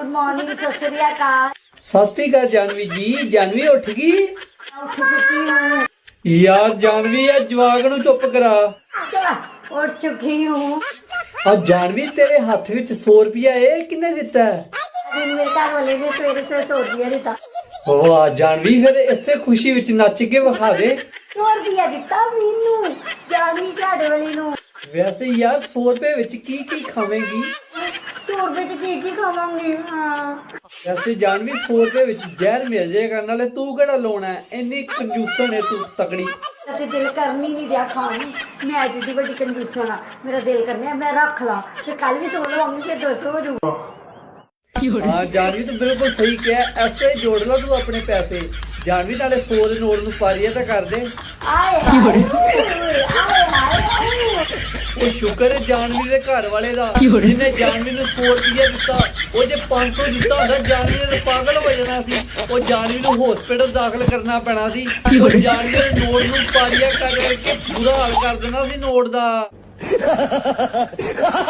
Good morning Sat Sri ਅਕਾਲ। ਸਤਿ ਸ੍ਰੀ ਅਕਾਲ ਜਾਨਵੀ ਜੀ ਜਾਨਵੀ ਉੱਠ ਗਈ? ਉੱਠ ਚੁੱਕੀ ਹੂੰ। ਯਾਰ ਜਾਨਵੀ ਆ ਜਵਾਗ ਨੂੰ ਚੁੱਪ ਕਰਾ। ਉੱਠ ਚੁੱਕੀ ਹੂੰ। ਆ ਜਾਨਵੀ ਤੇਰੇ ਹੱਥ ਵਿੱਚ 100 ਰੁਪਿਆ ਇਹ ਕਿੰਨੇ ਦਿੱਤਾ? ਹੈ? ਦਿਨ ਮੇਰੇ ਘਰ ਵਾਲੇ ਨੇ ਸਵੇਰੇ ਸਵੇਰੇ ਸੌ ਰੁਪਇਆ ਦਿੱਤਾ। ਓ ਆ ਜਾਨਵੀ ਫਿਰ ਇਸੇ ਖੁਸ਼ੀ ਵਿੱਚ ਨੱਚ ਕੇ ਵਿਖਾ ਦੇ। ਸੌ ਰੁਪਇਆ ਦਿੱਤਾ ਮੈਨੂੰ ਜਾਨੀ ਝਾੜੇ ਵਾਲੀ ਨੂੰ। ਵੈਸੇ ਯਾਰ 100 ਰੁਪਏ ਵਿੱਚ ਕੀ ਕੀ ਖਾਵੇਂਗੀ? ਸੌ ਰੁਪਏ ਚ ਕੀ ਕੀ ਖਾਵਾਂਗੀ? ਹਾਂ। ਵੈਸੇ ਜਾਨਵੀ 100 ਰੁਪਏ ਵਿੱਚ ਜ਼ਹਿਰ ਮਿਲ ਜਾਏਗਾ ਨਾਲੇ ਤੂੰ ਕਿਹੜਾ ਲਾਉਣਾ ਹੈ? ਇੰਨੀ ਕੰਜੂਸਣ ਹੈ ਤੂੰ ਤਕੜੀ। ਤੇ ਦਿਲ ਕਰਨੀ ਨਹੀਂ ਦਿਆ ਖਾਣ ਨੂੰ। ਮੈਂ ਅੱਜ ਦੀ ਵੱਡੀ ਕੰਜੂਸਣ ਆ। ਮੇਰਾ ਦਿਲ ਕਰਨਿਆ ਮੈਂ ਰੱਖ ਲਾ। ਤੇ ਕੱਲ ਵੀ ਸੋ ਲਵਾਂਗੀ ਤੇ 200 ਹੋ ਜਾਊ। ਹਾਂ ਜਾਨਵੀ ਤੂੰ ਬਿਲਕੁਲ ਸਹੀ ਕਿਹਾ। ਐਸੇ ਜੋੜ ਲਾ ਤੂੰ ਆਪਣੇ ਪੈਸੇ। ਜਾਨਵੀ ਨਾਲੇ 100 ਦੇ ਨੋਟ ਨੂੰ ਪਾਰੀਆ ਤਾਂ ਕਰ ਦੇ। ਆਏ ਹਾਏ। ਆਏ ਹਾਏ। ਆਏ ਉਹ ਸ਼ੁਕਰ ਹੈ ਜਾਨਵੀ ਦੇ ਘਰ ਵਾਲੇ ਦਾ। ਜਿਹਨੇ ਜਾਨਵੀ ਨੂੰ 100 ਰੁਪਏ ਦਿੱਤਾ ਉਹ ਜੇ 500 ਦਿੱਤਾ ਹੁੰਦਾ ਜਾਨਵੀ ਨੇ ਪਾਗਲ ਹੋ ਜਾਣਾ ਸੀ। ਉਹ ਜਾਨਵੀ ਨੂੰ ਹਸਪੀਟਲ ਦਾਖਲ ਕਰਨਾ ਪੈਣਾ ਸੀ। ਉਹ ਜਾਨਵੀ ਦੇ ਨੋਟ ਨੂੰ ਪਾਰੀਆ ਕਰ ਕਰਕੇ ਬੁਰਾ ਹਾਲ ਕਰ ਦੇਣਾ ਸੀ ਨੋਟ ਦਾ।